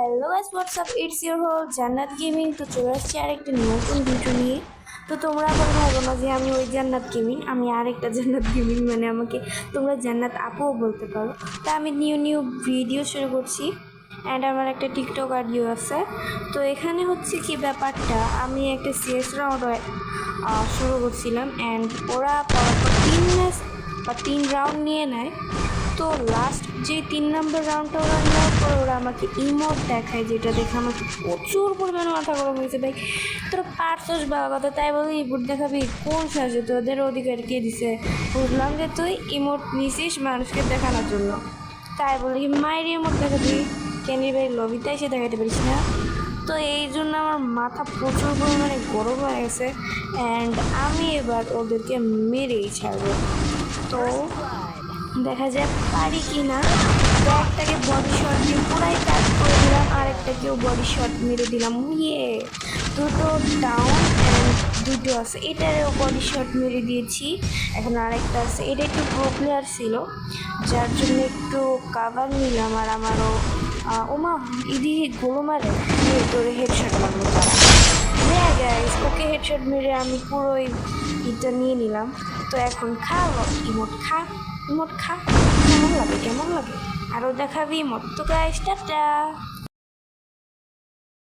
Hello guys what's up it's your whole Jannat gaming তো চলে আসছি আরেকটা নতুন ভিডিও নিয়ে। তো তোমরা আবার ভাবো না যে আমি ওই জান্নাত গেমিং আমি আরেকটা জান্নাত গেমিং মানে আমাকে তোমরা জান্নাত আপুও বলতে পারো। তা আমি নিউ নিউ ভিডিও শুরু করছি। অ্যান্ড আমার একটা টিকটক অডিও আছে। তো এখানে হচ্ছে কি ব্যাপারটা, আমি একটা সিএস রাউন্ড শুরু করছিলাম। অ্যান্ড ওরা তিন ম্যাচ বা তিন রাউন্ড নিয়ে নেয়। তো লাস্ট যে তিন নম্বর রাউন্ডটা ওরা নেওয়ার পর ওরা আমাকে ইমোট দেখায়, যেটা দেখে আমার প্রচুর পরিমাণে মাথা গরম হয়েছে। ভাই, তোরা পারছস বাবা কথা? তাই বলি ইমোট দেখাবি? কোন সাজে তোদের অধিকার কে দিছে? বুঝলাম যে তুই ইমোট নিছিস মানুষকে দেখানোর জন্য। তাই বলি মায়ের ইমোট দেখাবি? কেনি ভাই লবিতে এসে দেখাতে পারিস না? তো এই জন্য আমার মাথা প্রচুর পরিমাণে গরম হয়ে গেছে। অ্যান্ড আমি এবার ওদেরকে মেরেই ছাড়বো। তো দেখা যাক পারি কি না তো একটাকে বডি শট দিয়ে পুরাই কাজ করে দিলাম আর একটাকেও বডি শট মেরে দিলাম। ইয়ে দুটো ডাউন অ্যান্ড দুটো আছে। এটারও বডি শট মেরে দিয়েছি। এখন আরেকটা আছে। এটা একটু প্রো প্লেয়ার ছিল যার জন্য একটু কাভার নিলাম আর আমারও ওমা ইদি গোলো মারে। ইয়ে, তোরে হেডশট মারলো তারা হ্যাঁ গাইস ওকে হেডশট মেরে আমি পুরোই ইটা নিয়ে নিলাম। তো এখন খাও ইমোট খা। ইমোট খা। কেমন লাগে? কেমন লাগে? আরও দেখাবি ইমোট তো গাইস টাটা